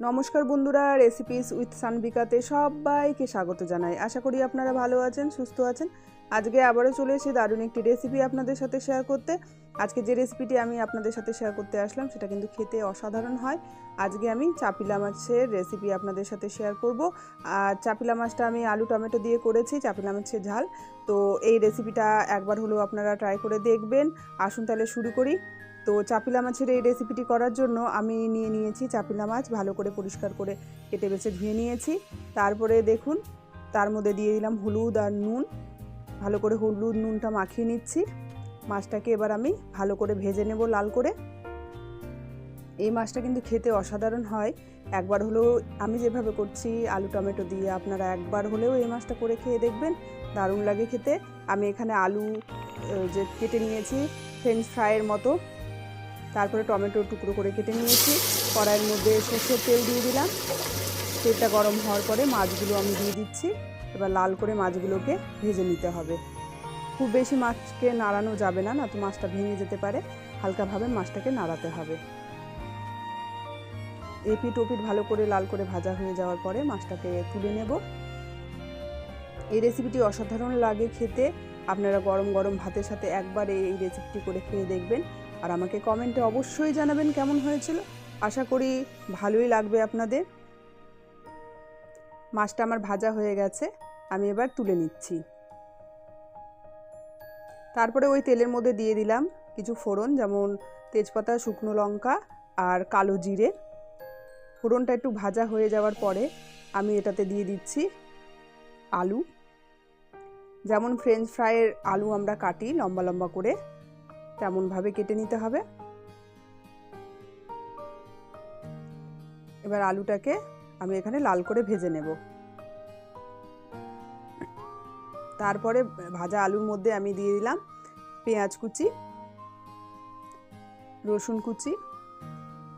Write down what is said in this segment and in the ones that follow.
নমস্কার বন্ধুরা recipes with সানবিকাতে সবাইকে স্বাগত জানাই। আশা করি আপনারা ভালো আছেন, সুস্থ আছেন। আজকে আবারও চলে এসে দারুণ একটি রেসিপি আপনাদের সাথে শেয়ার করতে। আজকে যে রেসিপিটি আমি আপনাদের সাথে শেয়ার করতে আসলাম, সেটা কিন্তু খেতে অসাধারণ হয়। আজকে আমি চাপিলা মাছের রেসিপি আপনাদের সাথে শেয়ার করব। আর চাপিলা মাছটা আমি আলু, টমেটো দিয়ে করেছি, চাপিলা মাছের ঝাল। তো এই রেসিপিটা একবার হলেও আপনারা ট্রাই করে দেখবেন। আসুন তাহলে শুরু করি। তো চাপিলা মাছের এই রেসিপিটি করার জন্য আমি নিয়ে নিয়েছি চাপিলা মাছ, ভালো করে পরিষ্কার করে কেটে বেছে ধুয়ে নিয়েছি। তারপরে দেখুন, তার মধ্যে দিয়ে দিলাম হলুদ আর নুন। ভালো করে হলুদ নুনটা মাখিয়ে নিচ্ছি। মাছটাকে এবার আমি ভালো করে ভেজে নেব লাল করে। এই মাছটা কিন্তু খেতে অসাধারণ হয়। একবার হলেও আমি যেভাবে করছি, আলু, টমেটো দিয়ে আপনারা একবার হলেও এই মাছটা করে খেয়ে দেখবেন। দারুণ লাগে খেতে। আমি এখানে আলু যে কেটে নিয়েছি ফ্রেঞ্চ ফ্রাইয়ের মতো তারপরে টমেটো টুকরো করে কেটে নিয়েছি। কড়াইয়ের মধ্যে সর্ষের তেল দিয়ে দিলাম। তেলটা গরম হওয়ার পরে মাছগুলো আমি দিয়ে দিচ্ছি। এবার লাল করে মাছগুলোকে ভেজে নিতে হবে। খুব বেশি মাছকে নাড়ানো যাবে না না তো মাছটা ভেঙে যেতে পারে। হালকাভাবে মাছটাকে নাড়াতে হবে। এপিট ওপিট ভালো করে লাল করে ভাজা হয়ে যাওয়ার পরে মাছটাকে তুলে নেব। এই রেসিপিটি অসাধারণ লাগে খেতে। আপনারা গরম গরম ভাতের সাথে একবার এই রেসিপিটি করে খেয়ে দেখবেন। আর আমাকে কমেন্টে অবশ্যই জানাবেন কেমন হয়েছিল। আশা করি ভালোই লাগবে আপনাদের। মাছটা আমার ভাজা হয়ে গেছে, আমি এবার তুলে নিচ্ছি। তারপরে ওই তেলের মধ্যে দিয়ে দিলাম কিছু ফোড়ন, যেমন তেজপাতা, শুকনো লঙ্কা আর কালো জিরে। ফোড়নটা একটু ভাজা হয়ে যাওয়ার পরে আমি এটাতে দিয়ে দিচ্ছি আলু। যেমন ফ্রেঞ্চ ফ্রাইয়ের আলু আমরা কাটি লম্বা লম্বা করে। তেমনভাবে কেটে নিতে হবে। এবার আলুটাকে আমি এখানে লাল করে ভেজে নেব। তারপরে ভাজা আলুর মধ্যে আমি দিয়ে দিলাম পেঁয়াজ কুচি, রসুন কুচি,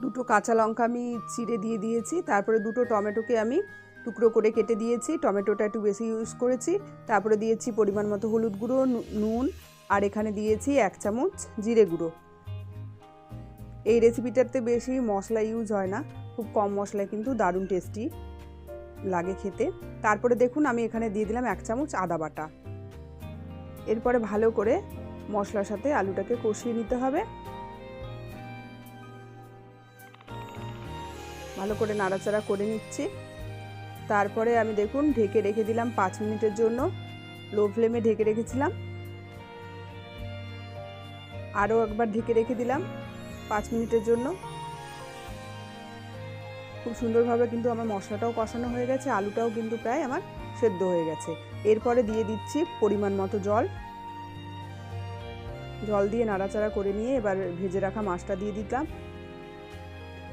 দুটো কাঁচা লঙ্কা আমি চিড়ে দিয়ে দিয়েছি, তারপরে দুটো টমেটোকে আমি টুকরো করে কেটে দিয়েছি। টমেটোটা একটু বেশি ইউজ করেছি, তারপরে দিয়েছি পরিমাণ মতো হলুদ গুঁড়ো নুন আর এখানে দিয়েছি এক চামচ জিরে গুঁড়ো। এই রেসিপিটাতে বেশি মশলা ইউজ হয় না, খুব কম মশলায় কিন্তু দারুণ টেস্টি লাগে খেতে। তারপরে দেখুন আমি এখানে দিয়ে দিলাম এক চামচ আদা বাটা। এরপরে ভালো করে মশলার সাথে আলুটাকে কষিয়ে নিতে হবে। ভালো করে নাড়াচাড়া করে নিচ্ছি। তারপরে আমি দেখুন ঢেকে রেখে দিলাম পাঁচ মিনিটের জন্য। লো ফ্লেমে ঢেকে রেখেছিলাম। আরও একবার ঢেকে রেখে দিলাম পাঁচ মিনিটের জন্য। খুব সুন্দরভাবে কিন্তু আমার মশলাটাও কষানো হয়ে গেছে, আলুটাও কিন্তু প্রায় আমার সেদ্ধ হয়ে গেছে। এরপরে দিয়ে দিচ্ছি পরিমাণ মতো জল। জল দিয়ে নাড়াচাড়া করে নিয়ে এবার ভেজে রাখা মাছটা দিয়ে দিতাম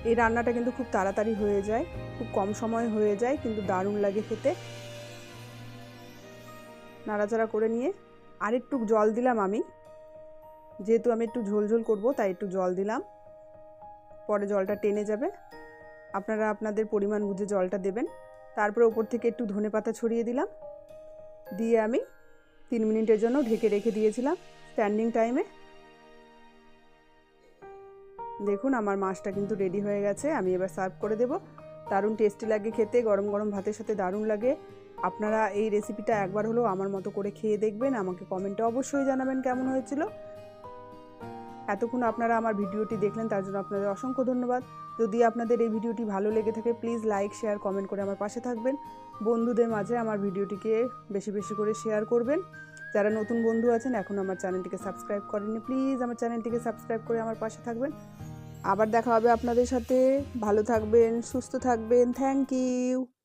এই রান্নাটা কিন্তু খুব তাড়াতাড়ি হয়ে যায়, খুব কম সময় হয়ে যায়, কিন্তু দারুণ লাগে খেতে। নাড়াচাড়া করে নিয়ে আরেকটু জল দিলাম আমি। যেহেতু আমি একটু ঝোল ঝোল করব, তাই একটু জল দিলাম। পরে জলটা টেনে যাবে। আপনারা আপনাদের পরিমাণ বুঝে জলটা দেবেন। তারপরে ওপর থেকে একটু ধনে পাতা ছড়িয়ে দিলাম। দিয়ে আমি তিন মিনিটের জন্য ঢেকে রেখে দিয়েছিলাম স্ট্যান্ডিং টাইমে দেখুন, আমার মাছটা কিন্তু রেডি হয়ে গেছে। আমি এবার সার্ভ করে দেব। দারুণ টেস্টি লাগে খেতে, গরম গরম ভাতের সাথে দারুণ লাগে। আপনারা এই রেসিপিটা একবার হলেও আমার মতো করে খেয়ে দেখবেন। আমাকে কমেন্টে অবশ্যই জানাবেন কেমন হয়েছিল। এতক্ষণ আপনারা আমার ভিডিওটি দেখলেন, তার জন্য আপনাদের অসংখ্য ধন্যবাদ। যদি আপনাদের এই ভিডিওটি ভালো লেগে থাকে প্লিজ লাইক শেয়ার কমেন্ট করে আমার পাশে থাকবেন। বন্ধুদের মাঝে আমার ভিডিওটিকে বেশি বেশি করে শেয়ার করবেন। যারা নতুন বন্ধু আছেন, এখন আমার চ্যানেলটিকে সাবস্ক্রাইব করেননি প্লিজ আমার চ্যানেলটিকে সাবস্ক্রাইব করে আমার পাশে থাকবেন। আবার দেখা হবে আপনাদের সাথে। ভালো থাকবেন, সুস্থ থাকবেন। Thank you